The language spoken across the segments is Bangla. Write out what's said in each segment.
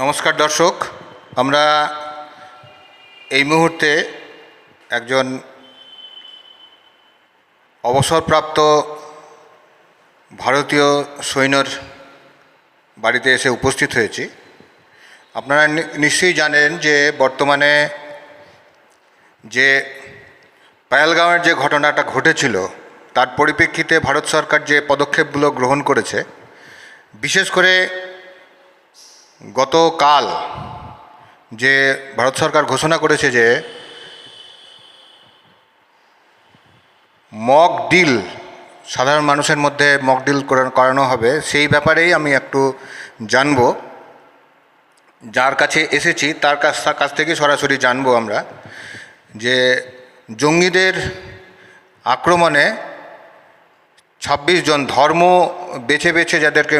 নমস্কার দর্শক, আমরা এই মুহূর্তে একজন অবসরপ্রাপ্ত ভারতীয় সৈন্যর বাড়িতে এসে উপস্থিত হয়েছি। আপনারা নিশ্চয়ই জানেন যে বর্তমানে যে পায়ালগাঁওয়ের যে ঘটনাটা ঘটেছিল, তার পরিপ্রেক্ষিতে ভারত সরকার যে পদক্ষেপগুলো গ্রহণ করেছে, বিশেষ করে গতকাল যে ভারত সরকার ঘোষণা করেছে যে মক ডিল, সাধারণ মানুষের মধ্যে মক ডিল করানো হবে, সেই ব্যাপারেই আমি একটু জানব। যার কাছে এসেছি, তার কাছ তার কাছ থেকে সরাসরি জানব আমরা যে জঙ্গিদের আক্রমণে ছাব্বিশ জন ধর্ম বেছে বেছে যাদেরকে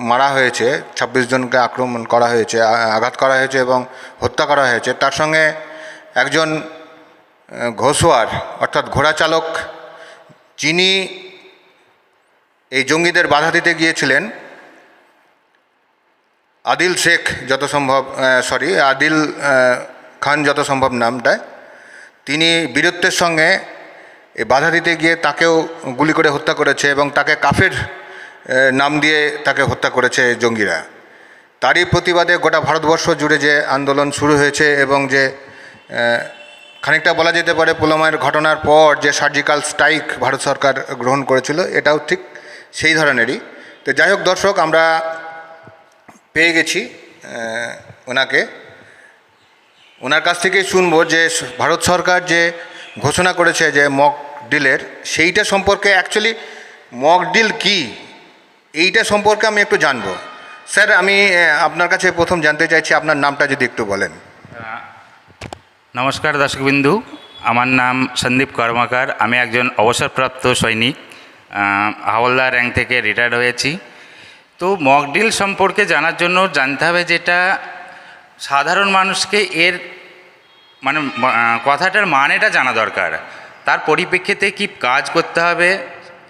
মারা হয়েছে ছাব্বিশ জনকে আক্রমণ করা হয়েছে আঘাত করা হয়েছে এবং হত্যা করা হয়েছে। তার সঙ্গে একজন আহ, ঘোষওয়ার অর্থাৎ ঘোড়া চালক যিনি এই জঙ্গিদের বাধা দিতে গিয়েছিলেন আদিল শেখ যত সম্ভব সরি আদিল খান যত সম্ভব নামটায় তিনি বীরত্বের সঙ্গে এ বাধা দিতে গিয়ে তাকেও গুলি করে হত্যা করেছে এবং তাকে কাফের নাম দিয়ে তাকে হত্যা করেছে জঙ্গিরা। তারই প্রতিবাদে গোটা ভারতবর্ষ জুড়ে যে আন্দোলন শুরু হয়েছে এবং যে খানিকটা বলা যেতে পারে পুলমায়ের ঘটনার পর যে সার্জিক্যাল স্ট্রাইক ভারত সরকার গ্রহণ করেছিল, এটাও ঠিক সেই ধরনেরই। তো যাই হোক দর্শক, আমরা পেয়ে গেছি ওনাকে। ওনার কাছ থেকেই শুনব যে ভারত সরকার যে ঘোষণা করেছে যে মক ডিলের সেইটা সম্পর্কে অ্যাকচুয়ালি মক ডিল কি? এইটা সম্পর্কে আমি একটু জানব। স্যার, আমি আপনার কাছে প্রথম জানতে চাইছি, আপনার নামটা যদি একটু বলেন। নমস্কার দর্শকবিন্দু, আমার নাম সন্দীপ কর্মকার, আমি একজন অবসরপ্রাপ্ত সৈনিক হাওলদার র্যাঙ্ক থেকে রিটায়ার্ড হয়েছি। তো মকডিল সম্পর্কে জানার জন্য জানতে হবে যেটা সাধারণ মানুষকে এর মানে কথাটার মানেটা জানা দরকার। তার পরিপ্রেক্ষিতে কি কাজ করতে হবে?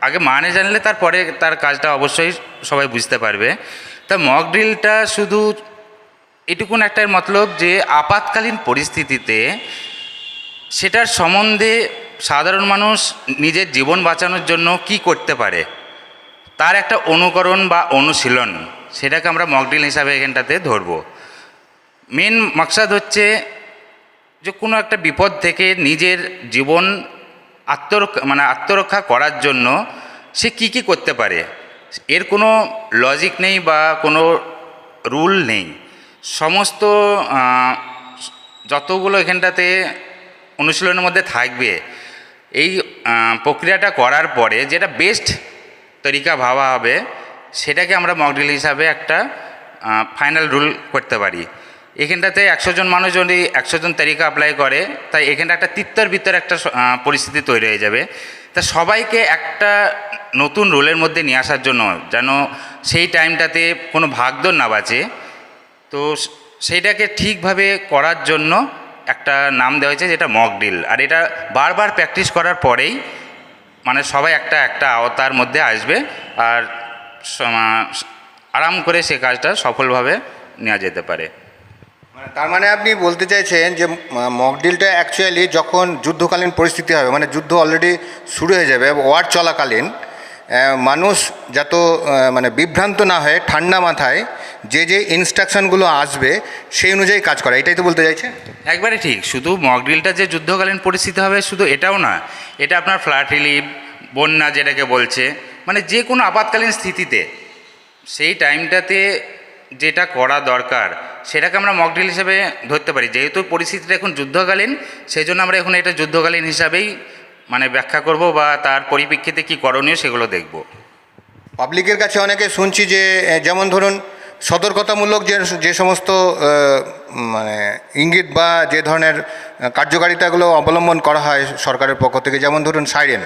আগে মানে জানলে তারপরে তার কাজটা অবশ্যই সবাই বুঝতে পারবে। তা মক ড্রিলটা শুধু এটুকুন একটাই মতলব যে, আপাতকালীন পরিস্থিতিতে সেটার সম্বন্ধে সাধারণ মানুষ নিজের জীবন বাঁচানোর জন্য কি করতে পারে? তার একটা অনুকরণ বা অনুশীলন, সেটাকে আমরা মকডিল হিসাবে এখানটাতে ধরবো। মেন মকসাদ হচ্ছে যে কোনো একটা বিপদ থেকে নিজের জীবন আত্মরক্ষা মানে আত্মরক্ষা করার জন্য সে কি কি করতে পারে? এর কোনো লজিক নেই বা কোনো রুল নেই। সমস্ত যতগুলো এখানটাতে অনুশীলনের মধ্যে থাকবে, এই প্রক্রিয়াটা করার পরে যেটা বেস্ট তরিকা ভাবা হবে, সেটাকে আমরা মকডিল হিসাবে একটা ফাইনাল রুল করতে পারি। এখানটাতে একশো জন মানুষ যদি একশো জন তালিকা অ্যাপ্লাই করে, তাই এখানটা একটা তিত্তর ভিতর একটা পরিস্থিতি তৈরি হয়ে যাবে। তা সবাইকে একটা নতুন রোলের মধ্যে নিয়ে আসার জন্য যেন সেই টাইমটাতে কোনো ভাগদর না বাঁচে। তো সেইটাকে ঠিকভাবে করার জন্য একটা নাম দেওয়া হয়েছে যেটা মক ডিল আর এটা বারবার প্র্যাকটিস করার পরেই মানে সবাই একটা একটা আওতার মধ্যে আসবে আর আরাম করে সে কাজটা সফলভাবে নেওয়া যেতে পারে। তার মানে আপনি বলতে চাইছেন যে মকডিলটা অ্যাকচুয়ালি যখন যুদ্ধকালীন পরিস্থিতি হবে মানে যুদ্ধ অলরেডি শুরু হয়ে যাবে ওয়ার চলাকালীন মানুষ যত মানে বিভ্রান্ত না হয়ে, ঠান্ডা মাথায় যে যে ইনস্ট্রাকশনগুলো আসবে, সেই অনুযায়ী কাজ করা। এটাই তো বলতে চাইছে একবারে ঠিক। শুধু মকড্রিলটা যে যুদ্ধকালীন পরিস্থিতি হবে, শুধু এটাও না, এটা আপনার ফ্ল্যাট রিলিফ বন্যা যেটাকে বলছে মানে যে কোনো আপাতকালীন স্থিতিতে, সেই টাইমটাতে যেটা করা দরকার, সেটাকে আমরা মকড্রিল হিসেবে ধরতে পারি। যেহেতু পরিস্থিতিটা এখন যুদ্ধকালীন সেই জন্য আমরা এখন এটা যুদ্ধকালীন হিসাবেই মানে ব্যাখ্যা করব বা তার পরিপ্রেক্ষিতে কী করণীয় সেগুলো দেখব। পাবলিকের কাছে অনেকে শুনছি যে যেমন ধরুন সতর্কতামূলক যে যে সমস্ত মানে ইঙ্গিত বা যে ধরনের কার্যকারিতাগুলো অবলম্বন করা হয় সরকারের পক্ষ থেকে, যেমন ধরুন সাইরেন।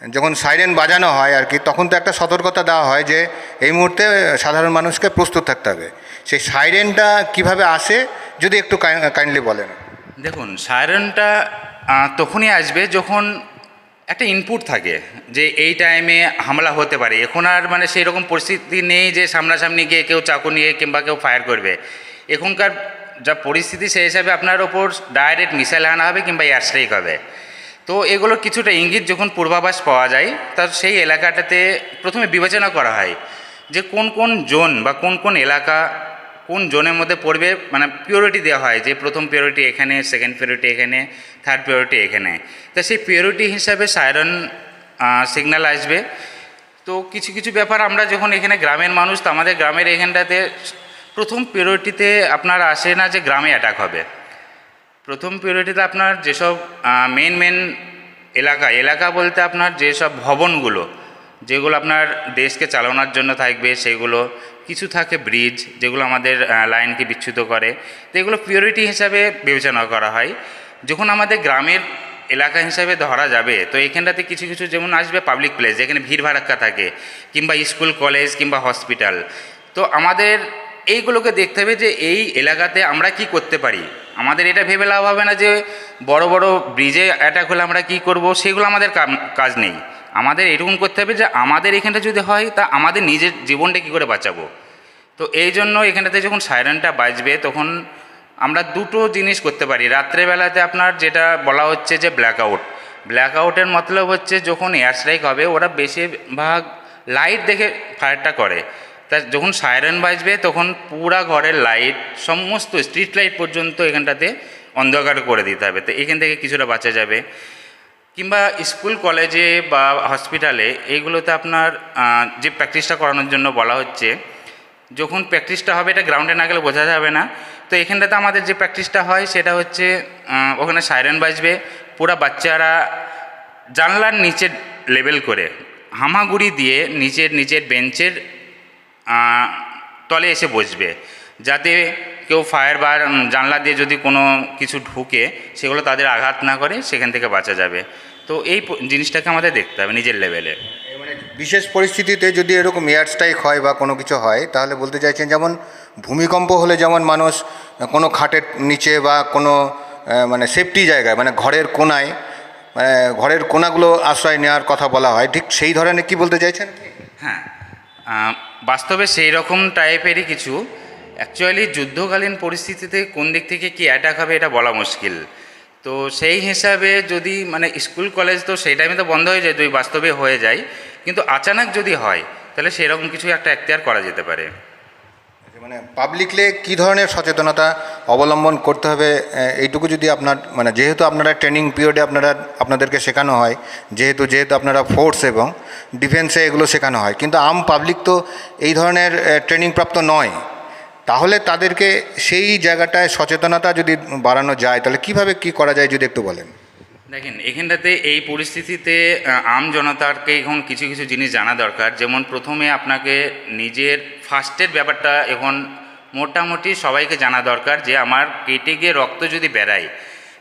যখন সাইরেন বাজানো হয় আর কি, তখন তো একটা সতর্কতা দেওয়া হয় যে এই মুহূর্তে সাধারণ মানুষকে প্রস্তুত থাকতে হবে। সেই সাইরেনটা কীভাবে আসে, যদি একটু কাইন্ডলি বলেন। দেখুন, সাইরেনটা তখনই আসবে যখন একটা ইনপুট থাকে যে এই টাইমে হামলা হতে পারে। এখন আর মানে সেই রকম পরিস্থিতি নেই যে সামনাসামনি গিয়ে কেউ চাকু নিয়ে কিংবা কেউ ফায়ার করবে। এখনকার যা পরিস্থিতি, সেই হিসাবে আপনার ওপর ডাইরেক্ট মিসাইল আনা হবে কিংবা এয়ার স্ট্রাইক হবে। তো এগুলোর কিছুটা ইঙ্গিত যখন পূর্বাভাস পাওয়া যায় তা সেই এলাকাটাতে প্রথমে বিবেচনা করা হয় যে কোন কোন জোন বা কোন কোন এলাকা কোন জোনের মধ্যে পড়বে মানে পিওরিটি দেওয়া হয় যে প্রথম পিওরিটি এখানে সেকেন্ড পিওরিটি এখানে থার্ড পিওরিটি এখানে। তা সেই পিওরিটি হিসাবে সাইরন সিগন্যাল আসবে। তো কিছু কিছু ব্যাপার আমরা যখন এখানে গ্রামের মানুষ, তো আমাদের গ্রামের এখানটাতে প্রথম পিওরিটিতে আপনার আসে না যে গ্রামে অ্যাটাক হবে। প্রথম পিরিয়ডিতে আপনার যেসব মেন মেন এলাকা এলাকা বলতে আপনার যেসব ভবনগুলো, যেগুলো আপনার দেশকে চালানোর জন্য থাকবে, সেগুলো, কিছু থাকে ব্রিজ যেগুলো আমাদের লাইনকে বিচ্যুত করে, তো এগুলো পিওরিটি হিসাবে বিবেচনা করা হয়। যখন আমাদের গ্রামের এলাকা হিসাবে ধরা যাবে, তো এখানটাতে কিছু কিছু যেমন আসবে পাবলিক প্লেস যেখানে ভিড় ভাড়াক্কা থাকে, কিংবা স্কুল কলেজ কিংবা হসপিটাল তো আমাদের এইগুলোকে দেখতে হবে যে এই এলাকাতে আমরা কি করতে পারি। আমাদের এটা ভেবে লাভ হবে না যে বড় বড় ব্রিজে অ্যাটাক হলে আমরা কি করব, সেগুলো আমাদের কাজ নেই। আমাদের এরকম করতে হবে যে আমাদের এখানটা যদি হয়, তা আমাদের নিজের জীবনটা কী করে বাঁচাবো। তো এই জন্য এখানটাতে যখন সাইরেনটা বাজবে, তখন আমরা দুটো জিনিস করতে পারি। রাত্রেবেলাতে আপনার যেটা বলা হচ্ছে যে ব্ল্যাক আউট ব্ল্যাক আউটের মতলব হচ্ছে যখন এয়ার স্ট্রাইক হবে, ওরা বেশিরভাগ লাইট দেখে ফায়ারটা করে। তা যখন সাইরেন বাজবে, তখন পুরা ঘরের লাইট সমস্ত স্ট্রিট লাইট পর্যন্ত এখানটাতে অন্ধকার করে দিতে হবে। তো এখান থেকে কিছুটা বাঁচা যাবে। কিংবা স্কুল কলেজে বা হসপিটালে এইগুলোতে আপনার যে প্র্যাকটিসটা করানোর জন্য বলা হচ্ছে, যখন প্র্যাকটিসটা হবে, এটা গ্রাউন্ডে না গেলে বোঝা যাবে না। তো এখানটাতে আমাদের যে প্র্যাকটিসটা হয়, সেটা হচ্ছে ওখানে সাইরেন বাজবে। পুরা বাচ্চারা জানলার নিচে লেবেল করে, হামাগুড়ি দিয়ে নিচের নিচের বেঞ্চের তলে এসে বসবে। যাতে কেউ ফায়ার বা উম, জানলা দিয়ে যদি কোনো কিছু ঢুকে সেগুলো তাদের আঘাত না করে সেখান থেকে বাঁচা যাবে। তো এই জিনিসটাকে আমাদের দেখতে হবে নিজের লেভেলে মানে বিশেষ পরিস্থিতিতে যদি এরকম এয়ার স্ট্রাইক হয় বা কোনো কিছু হয় তাহলে বলতে চাইছেন যেমন ভূমিকম্প হলে যেমন মানুষ কোনো খাটের নিচে বা কোনো মানে সেফটি জায়গায় মানে ঘরের কোনায় মানে ঘরের কোনাগুলো আশ্রয় নেওয়ার কথা বলা হয় ঠিক সেই ধরনের কি বলতে চাইছেন হ্যাঁ বাস্তবে সেই রকম টাইপেরই কিছু। অ্যাকচুয়ালি যুদ্ধকালীন পরিস্থিতিতে কোন দিক থেকে কি অ্যাটাক হবে এটা বলা মুশকিল। তো সেই হিসাবে যদি মানে স্কুল কলেজ তো সেই টাইমে তো বন্ধ হয়ে যায়, যদি বাস্তবে হয়ে যায়, কিন্তু আচানক যদি হয়, তাহলে সেরকম কিছু একটা এখতিয়ার করা যেতে পারে। মানে পাবলিকলে কি ধরনের সচেতনতা অবলম্বন করতে হবে এইটুকু যদি আপনার মানে যেহেতু আপনারা ট্রেনিং পিরিয়ডে আপনারা, আপনাদেরকে শেখানো হয়, যেহেতু যেহেতু আপনারা ফোর্স এবং ডিফেন্সে এগুলো শেখানো হয়, কিন্তু আম পাবলিক তো এই ধরনের ট্রেনিং প্রাপ্ত নয়, তাহলে তাদেরকে সেই জায়গাটায় সচেতনতা যদি বাড়ানো যায়, তাহলে কীভাবে কি করা যায় যদি একটু বলেন? দেখেন, এখানটাতে এই পরিস্থিতিতে আম জনতাকে এখন কিছু কিছু জিনিস জানা দরকার। যেমন প্রথমে আপনাকে নিজের ফার্স্টের ব্যাপারটা এখন মোটামুটি সবাইকে জানা দরকার যে আমার কেটে গিয়ে রক্ত যদি বেরায়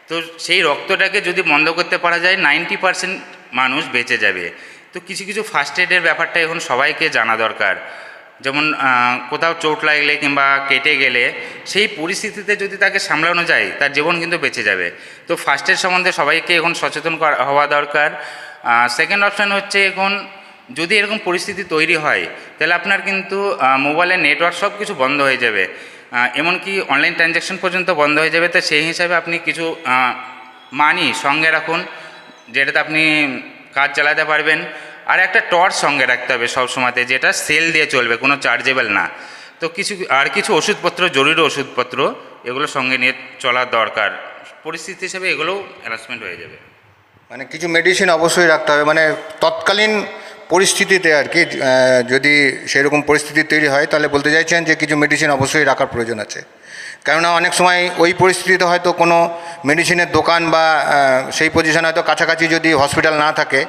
তো সেই রক্তটাকে যদি বন্ধ করতে পারা যায়, নাইনটি পারসেন্ট মানুষ বেঁচে যাবে। তো কিছু কিছু ফার্স্ট এডের ব্যাপারটা এখন সবাইকে জানা দরকার। যেমন কোথাও চোট লাগলে কিংবা কেটে গেলে সেই পরিস্থিতিতে যদি তাকে সামলানো যায়, তার জীবন কিন্তু বেঁচে যাবে। তো ফার্স্টের সম্বন্ধে সবাইকে এখন সচেতন হওয়া দরকার। সেকেন্ড অপশান হচ্ছে এখন যদি এরকম পরিস্থিতি তৈরি হয়, তাহলে আপনার কিন্তু মোবাইলের নেটওয়ার্ক সব কিছু বন্ধ হয়ে যাবে। এমনকি অনলাইন ট্রানজ্যাকশন পর্যন্ত বন্ধ হয়ে যাবে। তো সেই হিসাবে আপনি কিছু মানি সঙ্গে রাখুন, যেটাতে আপনি কাজ চালাতে পারবেন। আর একটা টর্চ সঙ্গে রাখতে হবে সব সময়তে যেটা সেল দিয়ে চলবে, কোনো চার্জেবল না। তো কিছু, আর কিছু ওষুধপত্র, জরুরি ওষুধপত্র, এগুলো সঙ্গে নিয়ে চলার দরকার। পরিস্থিতি হিসেবে এগুলোও অ্যারেঞ্জমেন্ট হয়ে যাবে। মানে কিছু মেডিসিন অবশ্যই রাখতে হবে। মানে তৎকালীন পরিস্থিতিতে আর কি যদি সেরকম পরিস্থিতি তৈরি হয়, তাহলে বলতে চাইছেন যে কিছু মেডিসিন অবশ্যই রাখার প্রয়োজন আছে। কেননা অনেক সময় ওই পরিস্থিতিতে হয়তো কোনো মেডিসিনের দোকান বা সেই পজিশন হয়তো কাছাকাছি যদি হসপিটাল না থাকে,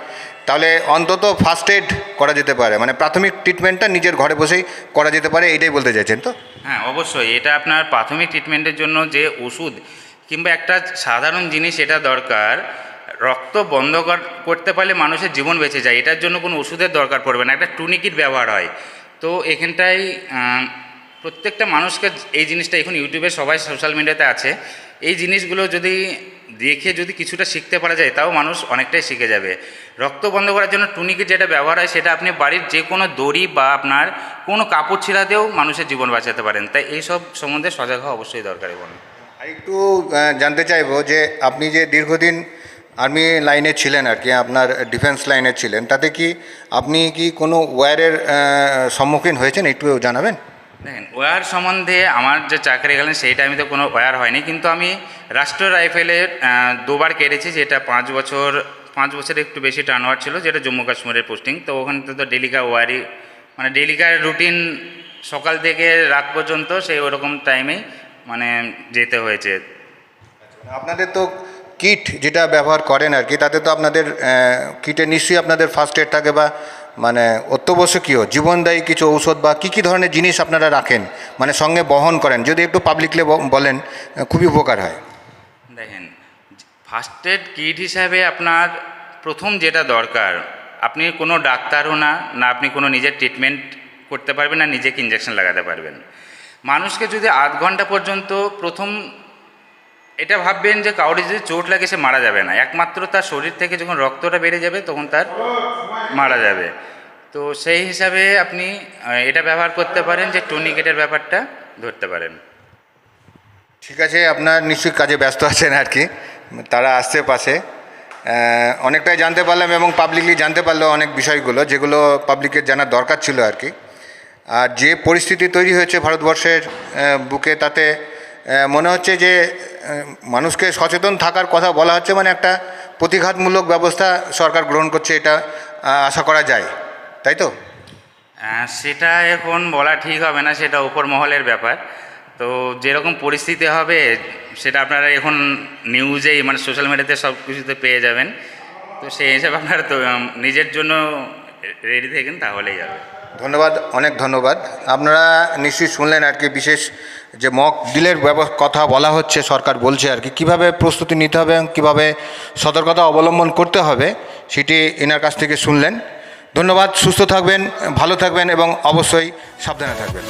তাহলে অন্তত ফার্স্ট এড করা যেতে পারে। মানে প্রাথমিক ট্রিটমেন্টটা নিজের ঘরে বসেই করা যেতে পারে, এটাই বলতে চাইছেন তো? হ্যাঁ অবশ্যই। এটা আপনার প্রাথমিক ট্রিটমেন্টের জন্য যে ওষুধ কিংবা একটা সাধারণ জিনিস, এটা দরকার। রক্ত বন্ধ করতে পারলে মানুষের জীবন বেঁচে যায়। এটার জন্য কোনো ওষুধের দরকার পড়বে না। একটা টুনিকিট ব্যবহার হয়। তো এখানটায় প্রত্যেকটা মানুষকে এই জিনিসটা এখন ইউটিউবে সবাই সোশ্যাল মিডিয়াতে আছে। এই জিনিসগুলো যদি দেখে যদি কিছুটা শিখতে পারা যায়, তাও মানুষ অনেকটাই শিখে যাবে। রক্ত বন্ধ করার জন্য টুনিকে যেটা ব্যবহার হয়, সেটা আপনি বাড়ির যে কোনো দড়ি বা আপনার কোনো কাপড় ছিঁড়াতেও মানুষের জীবন বাঁচাতে পারেন। তাই এইসব সম্বন্ধে সজাগ হওয়া অবশ্যই দরকার এবং একটু জানতে চাইব যে আপনি যে দীর্ঘদিন আর্মি লাইনে ছিলেন আর কি আপনার ডিফেন্স লাইনে ছিলেন। তাতে কি আপনি কি কোনো ওয়্যারের আহ, সম্মুখীন হয়েছেন একটু জানাবেন? দেখেন ওয়্যার সম্বন্ধে আমার যে চাকরি গেলেন সেই টাইমে তো কোনো ওয়্যার হয়নি। কিন্তু আমি রাষ্ট্র রাইফেলের আহ, দুবার কেটেছি যেটা পাঁচ বছর পাঁচ বছরের একটু বেশি টার্নওয়ার ছিল যেটা জম্মু কাশ্মীরের পোস্টিং তো ওখানে তো ডেলিকা ওয়ারি মানে ডেলিকার রুটিন সকাল থেকে রাত পর্যন্ত সেই ওরকম টাইমেই মানে যেতে হয়েছে। আপনাদের তো কিট যেটা ব্যবহার করেন আর কি, তাতে তো আপনাদের কিটে নিশ্চয়ই আপনাদের ফার্স্ট এড থাকে বা মানে অত্যাবশ্যকীয়, জীবনদায়ী কিছু ঔষধ বা কী কী ধরনের জিনিস আপনারা রাখেন মানে সঙ্গে বহন করেন, যদি একটু পাবলিকলি বলেন খুবই উপকার হয়। দেখেন ফার্স্ট এড কিট হিসাবে আপনার প্রথম যেটা দরকার, আপনি কোনো ডাক্তারও না না আপনি কোনো নিজের ট্রিটমেন্ট করতে পারবেন, না নিজেকে ইঞ্জেকশন লাগাতে পারবেন। মানুষকে যদি আধ ঘণ্টা পর্যন্ত প্রথম এটা ভাববেন যে কাউরি যদি চোট লাগে সে মারা যাবে না। একমাত্র তার শরীর থেকে যখন রক্তটা বেড়ে যাবে, তখন তার মারা যাবে। তো সেই হিসাবে আপনি এটা ব্যবহার করতে পারেন যে টুনিকেটের ব্যাপারটা ধরতে পারেন। ঠিক আছে, আপনার নিশ্চয়ই কাজে ব্যস্ত আছেন আর কি। তারা আসছে পাশে। অনেকটাই জানতে পারলাম এবং পাবলিকলি জানতে পারল অনেক বিষয়গুলো, যেগুলো পাবলিকের জানার দরকার ছিল আর কি। আর যে পরিস্থিতি তৈরি হয়েছে ভারতবর্ষের বুকে, তাতে মনে হচ্ছে যে মানুষকে সচেতন থাকার কথা বলা হচ্ছে মানে একটা প্রতিঘাতমূলক ব্যবস্থা সরকার গ্রহণ করছে এটা আশা করা যায়। তাই তো? সেটা এখন বলা ঠিক হবে না সেটা উপর মহলের ব্যাপার। তো যেরকম পরিস্থিতি হবে সেটা আপনারা এখন নিউজেই মানে সোশ্যাল মিডিয়াতে সব কিছুতে পেয়ে যাবেন। তো সেই হিসাবে আপনারা তো নিজের জন্য রেডি থাকেন তাহলেই যাবে ধন্যবাদ অনেক ধন্যবাদ। আপনারা নিশ্চয়ই শুনলেন আর কি বিশেষ যে মক ডিলের কথা বলা হচ্ছে, সরকার বলছে আর কি, কীভাবে প্রস্তুতি নিতে হবে এবং কীভাবে সতর্কতা অবলম্বন করতে হবে, সেটি এনার কাছ থেকে শুনলেন। ধন্যবাদ, সুস্থ থাকবেন, ভালো থাকবেন এবং অবশ্যই সাবধানে থাকবেন।